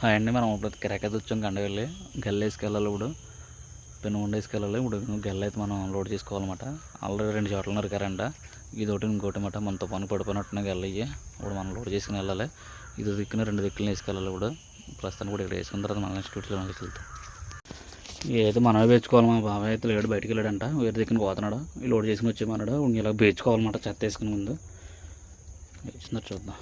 Hi అండి మనం ఇప్పుడు కిరాకైతే వచ్చాం కండవెళ్ళి గెల్ల వేసుకెళ్ళాలి ఇప్పుడు. పెను ఉండ వేసుకెళ్ళాలి. ఇప్పుడు గెల్ల అయితే మనం లోడ్ చేసుకోవాలన్నమాట. ఆల్రెడీ రెండు చోట్ల నరికారంట ఇది ఒకటి ఇంకోటి మాట మనతో పని పడిపోయినట్టున గెల్ల ఇప్పుడు మనం లోడ్ చేసుకుని వెళ్ళాలి. ఇది దిక్కున రెండు దిక్కులను వేసుకెళ్ళాలి ఇప్పుడు. ప్రస్తుతానికి కూడా ఇక్కడ వేసుకున్న తర్వాత మన ఇన్స్టిట్యూట్లో వెళ్తాం ఏదో మనమే పెంచుకోవాలి మా బాబాయ్ అయితే లేడు బయటికి వెళ్ళాడంట. వేరే దిక్కున పోతున్నాడు. లోడ్ చేసుకుని వచ్చేమన్నాడు ఇలా వేసుకోవాలన్నమాట చెత్త వేసుకుని ముందు. వేసిందో చూద్దాం.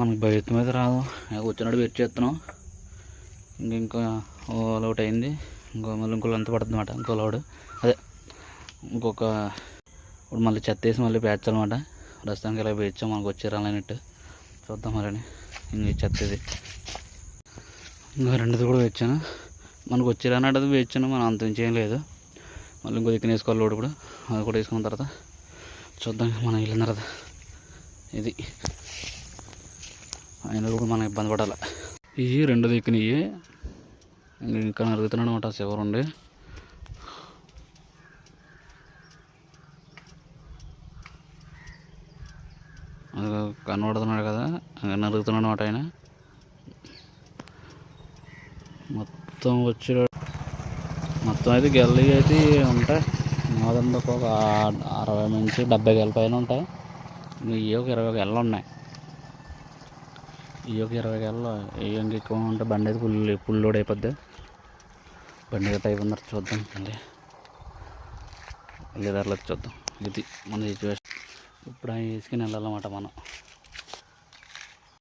మనకి బయట మీద రాదు. వచ్చినట్టు వెయిట్ చేస్తున్నాం. ఇంక ఇంకా ఓ అయింది. ఇంకో మళ్ళీ ఇంకో అంత పడుతుంది అనమాట ఇంకో లోడు అదే ఇంకొక ఇప్పుడు మళ్ళీ చెత్త వేసి మళ్ళీ పేర్చాలన్నమాట ప్రస్తుతానికి ఇలా పేర్చాం మనకు వచ్చి రాలన్నట్టు చూద్దాం మరని. ఇంక చెత్త ఇది. ఇంకా రెండుది కూడా వేచాను మనకు వచ్చే రానట్టు వేచాను మనం అంత ఏం లేదు. మళ్ళీ ఇంకో దిక్కున వేసుకోవాలి లోడు కూడా. అది కూడా వేసుకున్న తర్వాత చూద్దాం మనం వెళ్ళిన తర్వాత. ఇది. ఆయన కూడా మనం ఇబ్బంది పడాలి. ఇవి రెండు దిక్కునివి ఇంకా నరుగుతున్నాడు అనమాట చివరు ఉండి కనబడుతున్నాడు కదా ఇంకా నరుగుతున్నాడు అనమాట ఆయన. మొత్తం వచ్చి మొత్తం అయితే గెల్లి అయితే ఉంటాయి. మాదంతా ఒక అరవై నుంచి డెబ్బై గెల పైన ఉంటాయి. ఇవి ఒక ఇరవై గెల్లు ఉన్నాయి. ఈ ఒక ఇరవై గెలలో ఏ ఇంకా ఎక్కువ ఉంటే బండి అయితే ఫుల్ ఫుల్ లోడ్ అయిపోద్ది. బండి అయితే అయిపోయినారు చూద్దాం మళ్ళీ. మళ్ళీ ధరలకు చూద్దాం. ఇది మన సిచ్యువేషన్ ఇప్పుడు ఆయన వేసుకుని వెళ్ళాలన్నమాట మనం.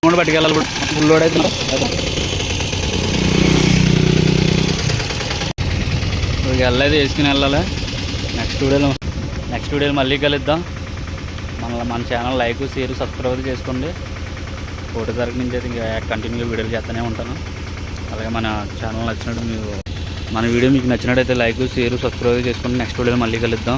కూడా పట్టుకెళ్ళాలి ఫుల్ లోడ్ అయితే ఇప్పుడు వెళ్ళలేదు వేసుకుని వెళ్ళాలి. నెక్స్ట్ వీడియోలో నెక్స్ట్ వీడియోలో మళ్ళీ కలుద్దాం. మన మన ఛానల్ లైక్ షేర్ సబ్స్క్రైబ్ చేసుకోండి. ఒకటో తారీఖు నుంచి అయితే ఇంకా కంటిన్యూగా వీడియోలు చేస్తూనే ఉంటాను. అలాగే మన ఛానల్ నచ్చినట్టు మీరు మన వీడియో మీకు నచ్చినట్టయితే లైక్ షేర్ సబ్స్క్రైబ్ చేసుకుంటే నెక్స్ట్ వీడియోలో మళ్ళీ కలుద్దాం.